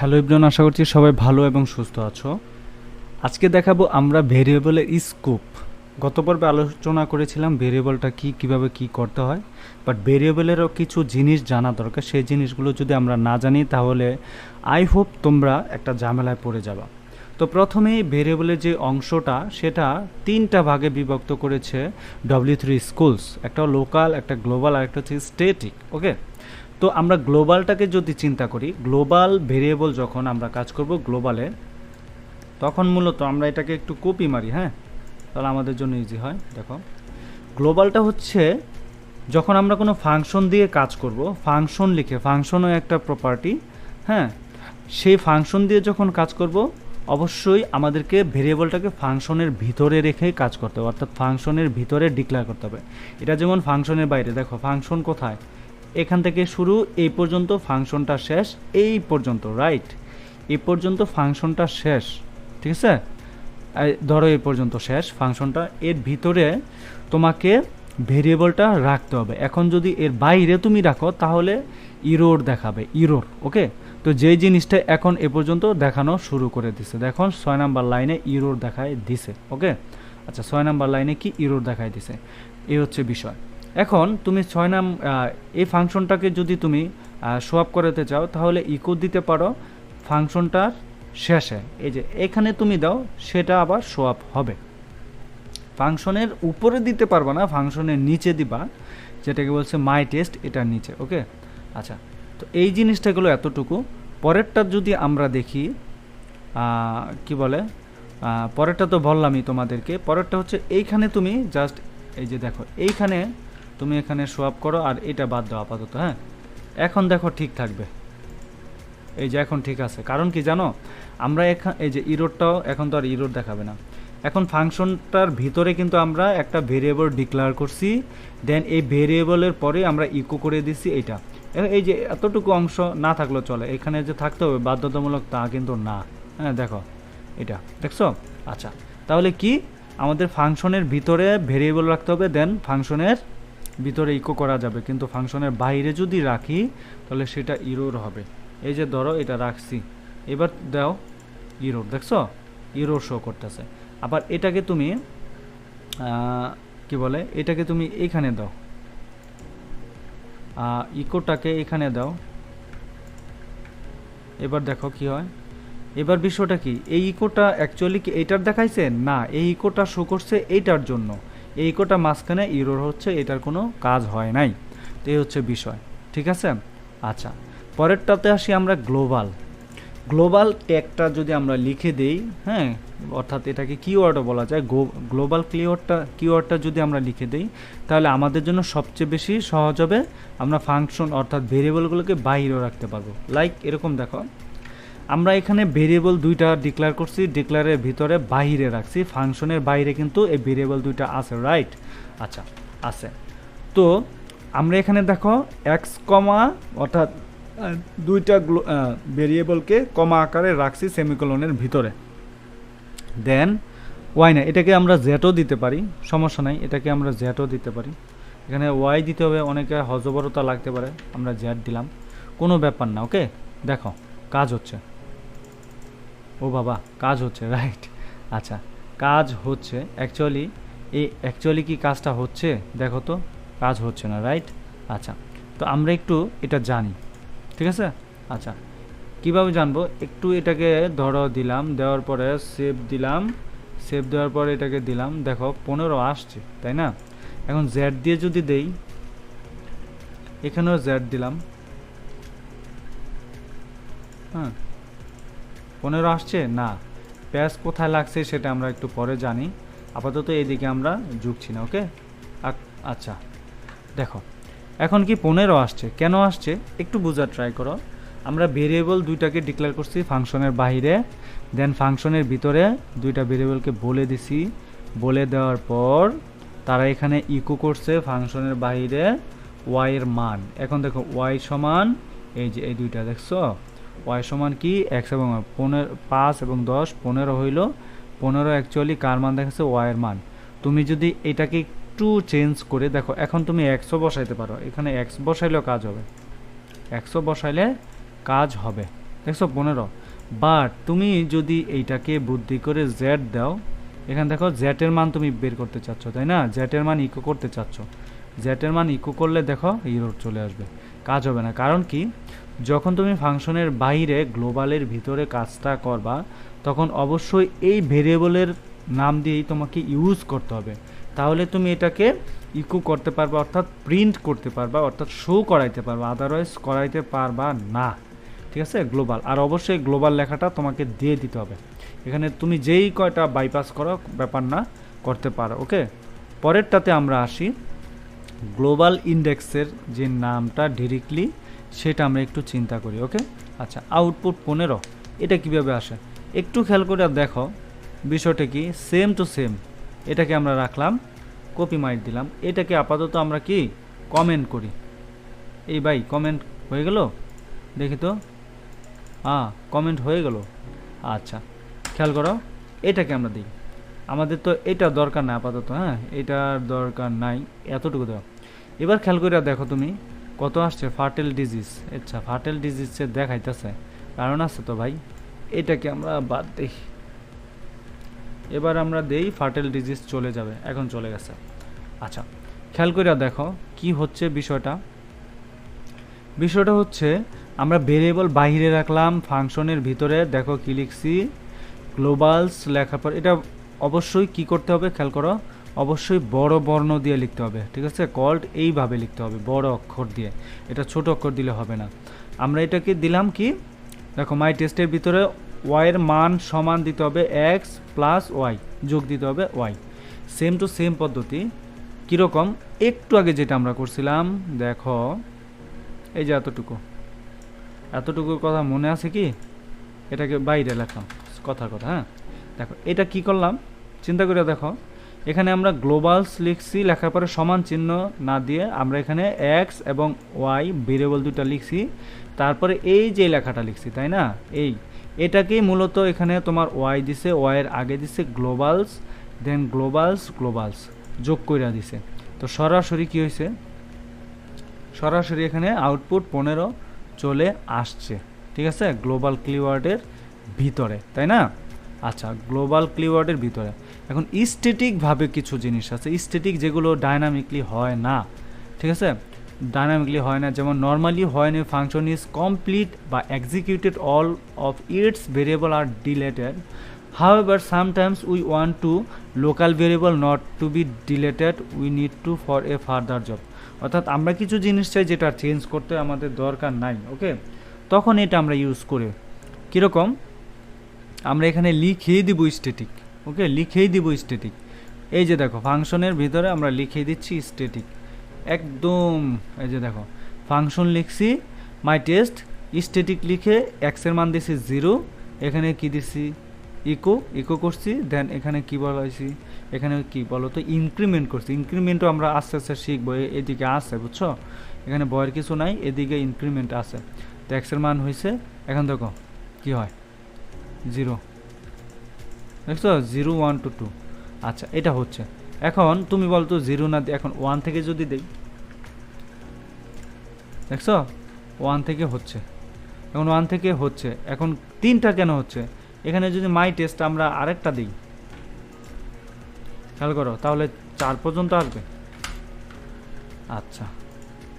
Hello Ibran আশা করছি সবাই ভালো এবং সুস্থ আছো। আজকে দেখাবো আমরা ভেরিয়েবলের স্কোপ। গত পর্বে আলোচনা করেছিলাম ভেরিয়েবলটা কি, কীভাবে কি করতে হয় বাট ভেরিয়েবলেরও কিছু জিনিস জানা দরকার। সেই জিনিসগুলো যদি আমরা না জানি, তাহলে আই হোপ তোমরা একটা ঝামেলায় পড়ে যাবা। তো প্রথমেই ভেরিয়েবলের যে অংশটা, সেটা তিনটা ভাগে বিভক্ত করেছে ডব্লিউ থ্রি স্কুলস একটা লোকাল একটা গ্লোবাল আর একটা হচ্ছে স্টেটিক ওকে তো আমরা গ্লোবালটাকে যদি চিন্তা করি, গ্লোবাল ভেরিয়েবল যখন আমরা কাজ করব গ্লোবালে, তখন মূলত আমরা এটাকে একটু কপি মারি হ্যাঁ? তাহলে আমাদের জন্য ইজি হয়, দেখো। গ্লোবালটা হচ্ছে যখন আমরা কোনো ফাংশন দিয়ে কাজ করব, ফাংশন লিখে, ফাংশনও একটা প্রপার্টি হ্যাঁ? সেই ফাংশন দিয়ে যখন কাজ করব, অবশ্যই আমাদেরকে ভেরিয়েবলটাকে ফাংশনের ভিতরে রেখেই কাজ করতে হবে, অর্থাৎ ফাংশনের ভিতরে ডিক্লেয়ার করতে হবে। এটা যেমন ফাংশনের বাইরে, দেখো, ফাংশন কোথায়? এখান থেকে শুরু, এই পর্যন্ত ফাংশনটা শেষ, এই পর্যন্ত রাইট এই পর্যন্ত ফাংশনটা শেষ, ঠিক আছে? ধরো এই পর্যন্ত শেষ ফাংশনটা, এর ভিতরে তোমাকে ভেরিয়েবলটা রাখতে হবে। এখন যদি এর বাইরে তুমি রাখো, তাহলে ইরোর দেখাবে ইরোর ওকে তো যেই জিনিসটা এখন এ পর্যন্ত দেখানো শুরু করে দিছে, দেখো, ছয় নাম্বার লাইনে ইরোর দেখায় দিছে ওকে আচ্ছা ছয় নাম্বার লাইনে কি ইরোর দেখায় দিছে? এই হচ্ছে বিষয়। এখন তুমি ছয় নাম এই ফাংশনটাকে যদি তুমি সোয়াপ করাতে চাও, তাহলে ইকো দিতে পারো ফাংশনটার শেষে। এই যে এখানে তুমি দাও, সেটা আবার সোয়াপ হবে। ফাংশনের উপরে দিতে পারবা না, ফাংশনের নিচে দিবা, যেটাকে বলছে মাই টেস্ট এটার নিচে ওকে আচ্ছা তো এই জিনিসটাগুলো এতটুকু। পরেরটা যদি আমরা দেখি কি বলে? পরেরটা তো বললামই তোমাদেরকে। পরেরটা হচ্ছে এইখানে তুমি জাস্ট এই যে দেখো, এইখানে তুমি এখানে সোয়াপ করো আর এটা বাদ দাও আপাতত হ্যাঁ? এখন দেখো ঠিক থাকবে। এই যে এখন ঠিক আছে। কারণ কি জানো? আমরা এখান এই যে ইরোডটাও এখন তো আর ইরোড দেখাবে না। এখন ফাংশনটার ভিতরে কিন্তু আমরা একটা ভেরিয়েবল ডিক্লেয়ার করছি দেন এই ভেরিয়েবলের পরে আমরা ইকো করে দিচ্ছি এটা। এই যে এতটুকু অংশ না থাকলেও চলে। এখানে যে থাকতে হবে বাধ্যতামূলক তা কিন্তু না। হ্যাঁ দেখো। এটা। দেখছ? আচ্ছা। তাহলে কি? আমাদের ফাংশনের ভিতরে ভেরিয়েবল রাখতে হবে দেন ফাংশনের ভিতরে ইকো করা যাবে। কিন্তু ফাংশনের বাইরে যদি রাখি, তাহলে সেটা ইরোর হবে। এই যে ধরো, এটা রাখছি। এবার দাও ইরোর দেখছ? ইরোর শো করতেছে। আবার এটাকে তুমি কি বলে? এটাকে তুমি এইখানে দাও। ইকোটাকে এখানে দাও। এবার দেখো কি হয়। এবার বিষয়টা কি? এই ইকোটা অ্যাকচুয়ালি কি এইটার দেখাইছে? না, এই ইকোটা শো করছে এইটার জন্য। এই কোটা মাঝখানে ইরোর হচ্ছে, এটার কোনো কাজ হয় নাই। তো এই হচ্ছে বিষয়, ঠিক আছে? আচ্ছা পরেরটাতে আসি আমরা গ্লোবাল। গ্লোবাল ট্যাগটা যদি আমরা লিখে দেই হ্যাঁ অর্থাৎ এটাকে কিওয়ার্ডও বলা যায় গ্লোবাল কিওয়ার্ডটা কিওয়ার্ডটা যদি আমরা লিখে দেই, তাহলে আমাদের জন্য সবচেয়ে বেশি সহজ হবে, আমরা ফাংশন অর্থাৎ ভেরিয়েবলগুলোকে বাইরেও রাখতে পারব। লাইক এরকম দেখো। আমরা এখানে ভেরিয়েবল দুইটা ডিক্লেয়ার করছি ডিক্লেয়ারের ভিতরে বাইরে রাখছি ফাংশনের বাইরে কিন্তু এই ভেরিয়েবল দুইটা আছে রাইট আচ্ছা আছে। তো আমরা এখানে দেখো এক্স কমা অর্থাৎ দুইটা ভেরিয়েবলকে কমা আকারে রাখছি সেমিকোলনের ভিতরে। দেন ওয়াই না, এটাকে আমরা জেটও দিতে পারি, সমস্যা নাই, এটাকে আমরা জেটও দিতে পারি। এখানে ওয়াই দিতে হবে, অনেকে হজবরতা লাগতে পারে, আমরা জেট দিলাম। কোনো ব্যাপার না ওকে দেখো, কাজ হচ্ছে। ও বাবা, কাজ হচ্ছে রাইট আচ্ছা কাজ হচ্ছে অ্যাকচুয়ালি এই অ্যাকচুয়ালি কি কাজটা হচ্ছে? দেখো তো, কাজ হচ্ছে না রাইট আচ্ছা তো আমরা একটু এটা জানি, ঠিক আছে? আচ্ছা কীভাবে জানব? একটু এটাকে ধরো দিলাম, দেওয়ার পরে সেভ দিলাম সেভ দেওয়ার পরে এটাকে দিলাম, দেখো, পনেরো আসছে, তাই না? এখন জেড দিয়ে যদি দেই, এখানেও জ্যাড দিলাম হ্যাঁ? পনেরো আসছে? না। প্যাস কোথায় লাগছে সেটা আমরা একটু পরে জানি। আপাতত এইদিকে আমরা ঝুঁকছি না, ওকে? আচ্ছা। দেখো, এখন কি পনেরো আসছে? কেন আসছে? একটু বোঝার ট্রাই করো। আমরা ভেরিয়েবল দুইটাকে ডিক্লেয়ার করছি ফাংশনের বাইরে দেন ফাংশনের ভিতরে দুইটা ভেরিয়েবলকে বলে দিছি। বলে দেওয়ার পর তারা এখানে ইকো করছে ফাংশনের বাইরে ওয়াই এর মান। এখন দেখো ওয়াই সমান, এই যে এই দুইটা দেখছ? ওয়াই সমান কি? এক্স এবং পনেরো, পাঁচ এবং দশ, পনেরো হইল। পনেরো অ্যাকচুয়ালি কার মান দেখাচ্ছে? ওয়াই এর মান। তুমি যদি এটাকে একটু চেঞ্জ করে, দেখো, এখন তুমি একশো বসাইতে পারো। এখানে এক্স বসাইলেও কাজ হবে। একশো বসাইলে কাজ হবে। দেখছ? পনেরো। বাট তুমি যদি এইটাকে বুদ্ধি করে জেড দাও, এখানে দেখো জেটের মান তুমি বের করতে চাচ্ছ, তাই না? জেটের মান ইকো করতে চাচ্ছ। জেটের মান ইকো করলে দেখো ইরোর চলে আসবে। কাজ হবে না। কারণ কি? যখন তুমি ফাংশনের বাইরে গ্লোবালের ভিতরে কাজটা করবা, তখন অবশ্যই এই ভেরিয়েবলের নাম দিয়েই তোমাকে ইউজ করতে হবে। তাহলে তুমি এটাকে ইকো করতে পারবা, অর্থাৎ প্রিন্ট করতে পারবা, অর্থাৎ শো করাইতে পারবা আদারওয়াইজ করাইতে পারবা না। ঠিক আছে? গ্লোবাল। আর অবশ্যই গ্লোবাল লেখাটা তোমাকে দিয়ে দিতে হবে। এখানে তুমি যেই কয়টা বাইপাস করো, ব্যাপার না, করতে পারো ওকে পরেরটাতে আমরা আসি। গ্লোবাল ইন্ডেক্সের যে নামটা ডিরেক্টলি সেটা আমরা একটু চিন্তা করি, ওকে? আচ্ছা আউটপুট পনেরো, এটা কীভাবে আসে? একটু খেয়াল করে দেখো, বিষয়টা কি? সেম টু সেম এটাকে আমরা রাখলাম কপি মাইট দিলাম, এটাকে আপাতত আমরা কি? কমেন্ট করি। এই ভাই কমেন্ট হয়ে গেল? দেখি তো। হ্যাঁ কমেন্ট হয়ে গেল। আচ্ছা খেয়াল করো, এটাকে আমরা দিই। আমাদের তো এটা দরকার নাই আপাতত হ্যাঁ? এটার দরকার নাই, এতটুকু দাও। এবার খেয়াল করে দেখো তুমি কত আসছে? ফার্টেল ডিজিজ আচ্ছা ফার্টেল ডিজিজে দেখাইতেছে। কারণ আছে তো ভাই, এটাকে আমরা বাদ দিই। এবার আমরা দেই ফার্টেল ডিজিজ চলে যাবে, এখন চলে গেছে। আচ্ছা খেয়াল করে দেখো কি হচ্ছে বিষয়টা। বিষয়টা হচ্ছে, আমরা ভেরিয়েবল বাইরে রাখলাম, ফাংশনের ভিতরে, দেখো কি লিখছি গ্লোবালস লেখার পর, এটা অবশ্যই কি করতে হবে? খেয়াল করো অবশ্যই বড় বর্ণ দিয়ে লিখতে হবে, ঠিক আছে? কল্ড এইভাবে লিখতে হবে, বড় অক্ষর দিয়ে। এটা ছোট অক্ষর দিলে হবে না। আমরা এটাকে দিলাম কি? দেখো মাই টেস্টের ভিতরে ওয়াইয়ের মান সমান দিতে হবে এক্স প্লাস ওয়াই যোগ দিতে হবে ওয়াই সেম টু সেম পদ্ধতি। কীরকম? একটু আগে যেটা আমরা করছিলাম, দেখো, এই যে এতটুকু। এতটুকুর কথা মনে আছে কি? এটাকে বাইরে লেখলাম কথার কথা হ্যাঁ? দেখো, এটা কি করলাম? চিন্তা করে দেখো। এখানে আমরা গ্লোবালস লিখছি, লেখার পরে সমান চিহ্ন না দিয়ে আমরা এখানে এক্স এবং ওয়াই ভেরিয়েবল দুটা লিখছি। তারপরে এই যে লেখাটা লিখছি, তাই না? এই। এটাকেই মূলত এখানে তোমার ওয়াই দিছে ওয়াইয়ের আগে দিছে গ্লোবালস দেন গ্লোবালস গ্লোবালস যোগ কইরা দিছে। তো সরাসরি কি হয়েছে সরাসরি এখানে আউটপুট পনেরো চলে আসছে, ঠিক আছে? গ্লোবাল ক্লিওয়ার্ডের ভিতরে, তাই না? আচ্ছা গ্লোবাল ক্লিওয়ার্ডের ভিতরে। এখন স্ট্যাটিকভাবে কিছু জিনিস আছে। স্টেটিক যেগুলো ডাইনামিকলি হয় না ঠিক আছে? ডাইনামিকলি হয় না যেমন নর্মালি হয় না ফাংশন ইজ কমপ্লিট বা executed all of its variable are deleted However, sometimes we want to local variable not to be deleted. We need to for a further job. অর্থাৎ আমরা কিছু জিনিস চাই যেটা চেঞ্জ করতে আমাদের দরকার নাই ওকে তখন এটা আমরা ইউজ করি। কীরকম? আমরা এখানে লিখেই দিব স্ট্যাটিক ওকে লিখেই দিব স্ট্যাটিক এই যে দেখো, ফাংশনের ভিতরে আমরা লিখে দিচ্ছি স্ট্যাটিক একদম, এই যে দেখো, ফাংশন লিখছি মাই টেস্ট স্ট্যাটিক লিখে এক্সের মান দিছি জিরো এখানে কি দিছি? ইকো ইকো করছি দেন এখানে কি বলা হয়েছি? এখানে কি বলো তো? ইনক্রিমেন্ট করছি। ইনক্রিমেন্টও আমরা আস্তে আস্তে শিখব এদিকে আছে, বুঝছ? এখানে বয়ের কিছু নাই, এদিকে ইনক্রিমেন্ট আছে। তো এক্সের মান হয়েছে, এখন দেখো, কি হয়? জিরো। দেখছ জিরো ওয়ান টু টু। আচ্ছা এটা হচ্ছে। এখন তুমি বলতো জিরো না এখন ওয়ান থেকে যদি দেই দেখছ ওয়ান থেকে হচ্ছে। এখন ওয়ান থেকে হচ্ছে। এখন তিনটা কেন হচ্ছে? এখানে যদি মাই টেস্ট আমরা আরেকটা দিই, খেয়াল করো, তাহলে চার পর্যন্ত আসবে। আচ্ছা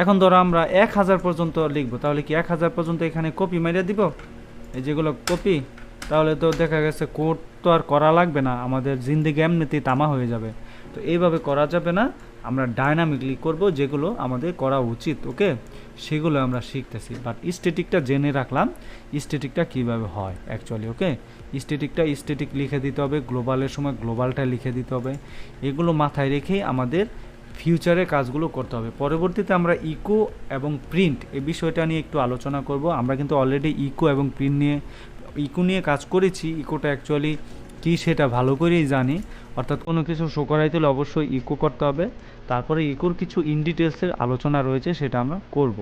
এখন ধরো আমরা এক হাজার পর্যন্ত লিখব, তাহলে কি এক হাজার পর্যন্ত এখানে কপি মেরে দিব? এই যেগুলো কপি তাহলে তো দেখা গেছে কোড তো আর করা লাগবে না, আমাদের জিন্দিগি এমনিতেই তামা হয়ে যাবে। তো এইভাবে করা যাবে না, আমরা ডাইনামিকলি করব যেগুলো আমাদের করা উচিত, ওকে? সেগুলো আমরা শিখতেছি। বাট স্টেটিকটা জেনে রাখলাম স্টেটিকটা কীভাবে হয় অ্যাকচুয়ালি ওকে? স্টেটিকটা স্টেটিক লিখে দিতে হবে গ্লোবালের সময় গ্লোবালটা লিখে দিতে হবে। এগুলো মাথায় রেখেই আমাদের ফিউচারে কাজগুলো করতে হবে। পরবর্তীতে আমরা ইকো এবং প্রিন্ট এই বিষয়টা নিয়ে একটু আলোচনা করব। আমরা কিন্তু অলরেডি ইকো এবং প্রিন্ট নিয়ে ইকো নিয়ে কাজ করেছি, ইকোটা অ্যাকচুয়ালি কি সেটা ভালো করেই জানি। অর্থাৎ কোনো কিছু শো করাইতে হলে অবশ্যই ইকো করতে হবে। তারপরে ইকোর কিছু ইন ডিটেলসের আলোচনা রয়েছে, সেটা আমরা করব।